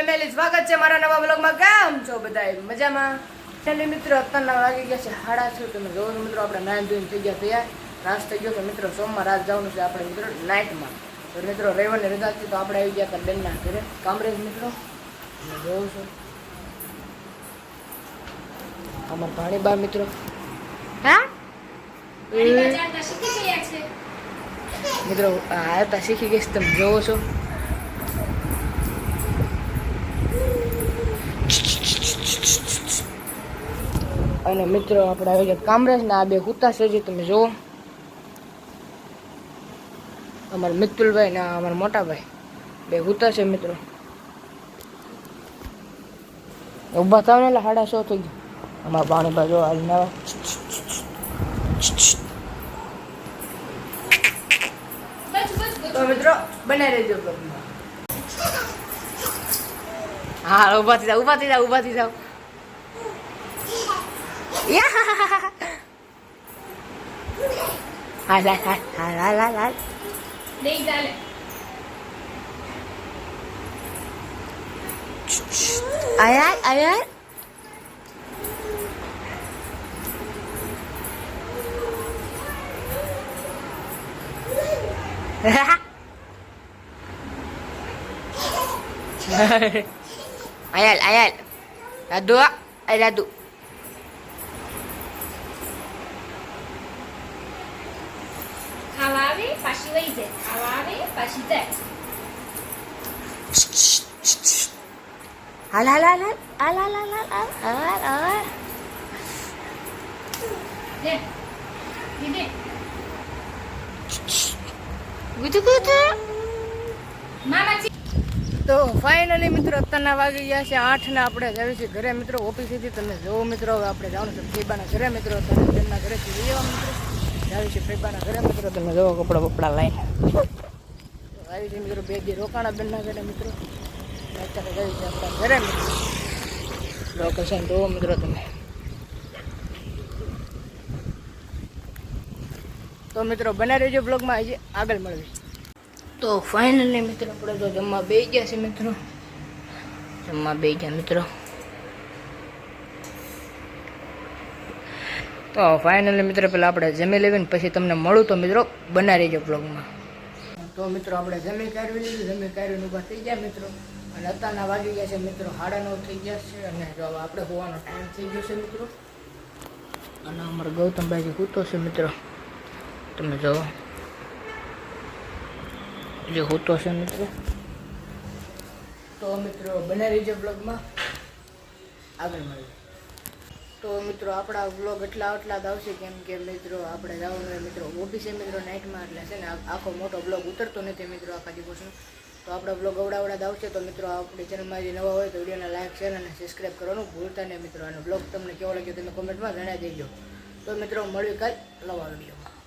Family સ્વાગત છે મારા નવા બ્લોગમાં કેમ છો બધા મજામાં? એટલે મિત્રો અત્યારના વાગી ગયા છે હાડા છો. તમે જોવો મિત્રો આપણે નાઈન ધોઈને થઈ ગયા તૈયાર. રાસ થઈ ગયો તો મિત્રો સોમવાર રાત જવાનું છે આપણે મિત્રો નાઇટમાં. તો મિત્રો રવિવારની રજા હતી તો આપણે આવી ગયા હતા બેનના ઘરે. કામરેજ મિત્રો જોઉં છું. આમાં અમારા ભાણીબા મિત્રો. હા? મિત્રો આ શીખી ગઈ તમે જોવો છો. અને મિત્રો, આપણે આવી ગયા કામરેજના આ બે કૂતા છે, જે તમે જુઓ. અમારા મિતુલભાઈ ને અમારા મોટાભાઈ. બે કૂતા છે, મિત્રો. ઊભા થાવ ને એટલે સાડા સો થઈ ગયા. અમારા પાણી બાજુ હાલ મિત્રો, બનાવી રહેજો હા, ઊભા થઈ જાવ ઊભા થઈ જાવ ઊભા થઈ જાવ Ya. Halal, halal, halal. ayat ayat ayat ayat ayal, ayal. Ladu, ay ladu. આવે પાછી વહી જાય આવા આવે પાછી જાય હાલ હાલ હાલ હાલ હાલ હાલ હાલ હાલ હાલ હાલ લે દીદે ગુજુ ગુજુ મામાજી તો ફાઇનલી મિત્રો અત્યારના વાગી ગયા છે આઠ ને આપણે જાવી છીએ ઘરે મિત્રો ઓફિસેથી તમે જોવો મિત્રો હવે આપણે જવાનું છે ફેબાના ઘરે મિત્રો તમે તેમના ઘરેથી લઈ આવવા મિત્રો જાવી છે ફેબાના ઘરે મિત્રો તમે જોવો કપડા બપડા લઈને આવી છે મિત્રો બે દી રોકાણા બેનના ઘરે મિત્રો ને અત્યારે જાવી છે આપણા ઘરે મિત્રો લોકેશન જોવો મિત્રો તમે તો મિત્રો બને રહેજો બ્લોગમાં હજી આગળ મળવી તો ફાઇનલી મિત્રો આપણે તો જમવા બે ગયા છે મિત્રો. જમવા બે ગયા મિત્રો. તો ફાઇનલી મિત્રો, પેલા આપણે જમી લેવી પછી તમને મળું તો મિત્રો, બના રહીજો બ્લોગમાં તો મિત્રો, આપણે જમી કાઢવી લીધી. જમી કાઢવીને ઊભા થઈ ગયા મિત્રો. અને અત્યારના વાગી ગયા છે મિત્રો, સાડા નવ થઈ ગયા છે. અને જો આપણે હોવાનો ટાઈમ થઈ ગયો છે મિત્રો. અને અમારો ગૌતમભાઈ કૂતો છે મિત્રો. તમે જોવો જે હોતો છે મિત્રો. તો મિત્રો, બને રહીજો બ્લોગમાં આગળ મળીએ. તો મિત્રો આપણા વ્લોગ એટલા આટલા જ આવશે કેમ કે મિત્રો આપણે જવાનું હોય મિત્રો ઓફિસે મિત્રો નાઇટમાં એટલે છે ને આખો મોટો બ્લોગ ઉતરતો નથી મિત્રો આખા દિવસનો. તો આપણા બ્લોગ અવડાવડા જ આવશે, તો મિત્રો આપણી ચેનલમાં જે નવા હોય તો વિડીયોને લાઇક શેર અને સબસ્ક્રાઈબ કરવાનું ભૂલતા નહીં મિત્રો. અને બ્લોગ તમને કેવો લાગ્યો તમે કોમેન્ટમાં જણાવી દેજો. તો મિત્રો મળ્યું કાલ નવા વિડીયોમાં